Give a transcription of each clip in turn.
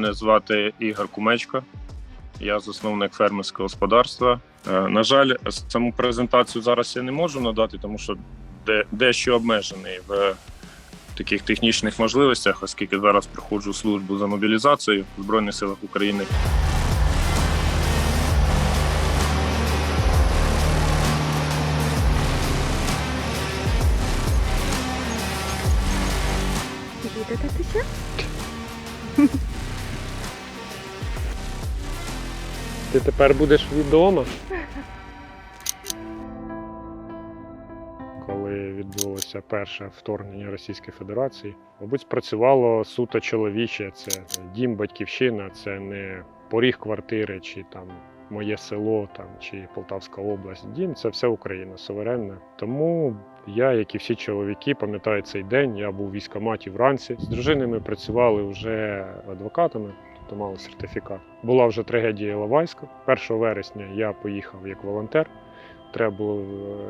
Мене звати Ігор Кумечко. Я засновник фермерського господарства. Е, На жаль, саму презентацію зараз я не можу надати, тому що дещо обмежений в таких технічних можливостях, оскільки зараз проходжу службу за мобілізацією в Збройних силах України. Їдете Ти тепер будеш відома. Коли відбулося перше вторгнення Російської Федерації, мабуть, спрацювало суто чоловіче. Це дім, батьківщина, це не поріг квартири, чи там моє село, там чи Полтавська область. Дім це все Україна суверенна. Тому я, як і всі чоловіки, пам'ятаю цей день. Я був в військкоматі вранці. З дружиною ми працювали вже адвокатами тобто мали сертифікат. Була вже трагедія Іловайська. 1 вересня я поїхав як волонтер. Треба було е,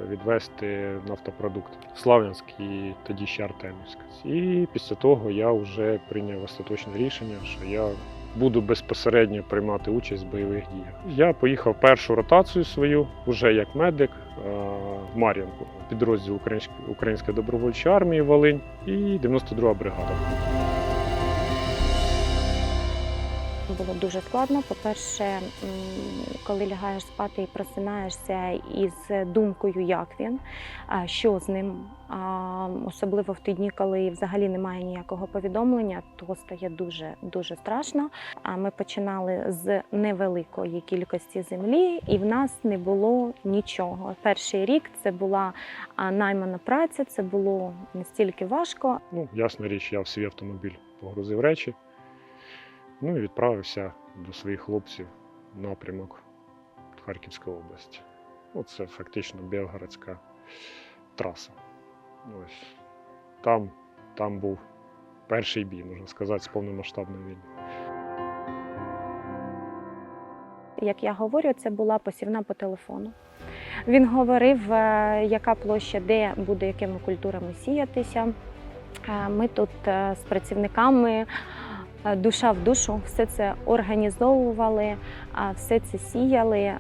відвести нафтопродукти Слав'янськ і тоді ще Артемівськ. І після того я вже прийняв остаточне рішення, що я буду безпосередньо приймати участь в бойових діях. Я поїхав першу ротацію свою вже як медик е, в Мар'янку, підрозділ Української добровольчої армії Волинь і 92 бригада. Було дуже складно. По-перше, коли лягаєш спати і просинаєшся із думкою, як він, що з ним, особливо в ті дні, коли взагалі немає ніякого повідомлення, то стає дуже дуже страшно. Ми починали з невеликої кількості землі, і в нас не було нічого. Перший рік це була наймана праця, це було настільки важко. Ну, ясна річ, я в свій автомобіль погрузив речі. Ну і відправився до своїх хлопців в напрямок Харківської області. Ну, це фактично Білгородська траса. Ось. Там, там був перший бій, можна сказати, з повномасштабної війни. Як я говорю, це була посівна по телефону. Він говорив, е, яка площа, де буде якими культурами сіятися. Е, Ми тут е, з працівниками душа в душу все це організовували, все це сіяли. Е,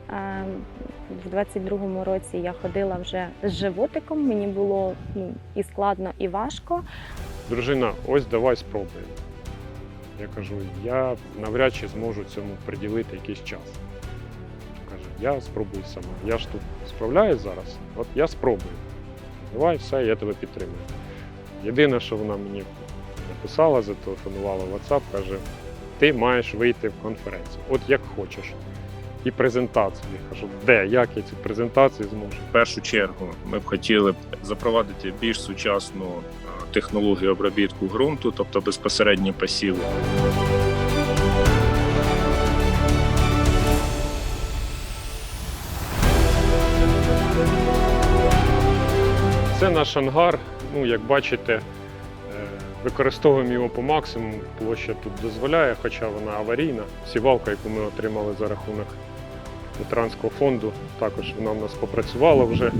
В 22-му році я ходила вже з животиком. Мені було ну, і складно, і важко. Дружина, ось давай спробуємо. Я кажу, я навряд чи зможу цьому приділити якийсь час. Каже, я спробую сама. Я ж тут справляюсь зараз, от я спробую. Давай все, я тебе підтримую. Єдине, що вона мені написала, зателефонувала в WhatsApp, каже, ти маєш вийти в конференцію, от як хочеш. І презентацію. Я кажу, де, як я цю презентацію зможу? В першу чергу ми б хотіли б запровадити більш сучасну е, технологію обробітку ґрунту, тобто безпосередньо посіву. Це наш ангар. Ну, як бачите, використовуємо його по максимуму. Площа тут дозволяє, хоча вона аварійна. Сівалка, яку ми отримали за рахунок ветеранського фонду, також вона в нас попрацювала вже.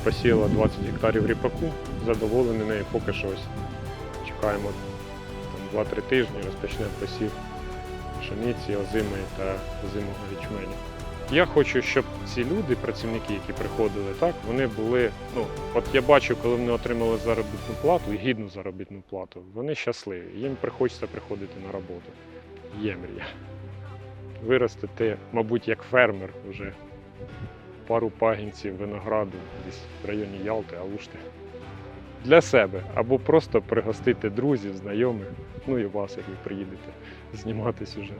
Спасіла 20 гектарів ріпаку. Задоволені нею поки що ось чекаємо там, 2-3 тижні, розпочнемо посів пшениці, озимої та озимого ячменю. Я хочу, щоб ці люди, працівники, які приходили, так, вони були. Ну, от я бачу, коли вони отримали заробітну плату гідну заробітну плату, вони щасливі. Їм приходиться приходити на роботу. Є мрія. Виростити, мабуть, як фермер вже пару пагінців винограду десь в районі Ялти, Алушти. Для себе або просто пригостити друзів, знайомих, ну і вас, як ви приїдете знімати сюжет.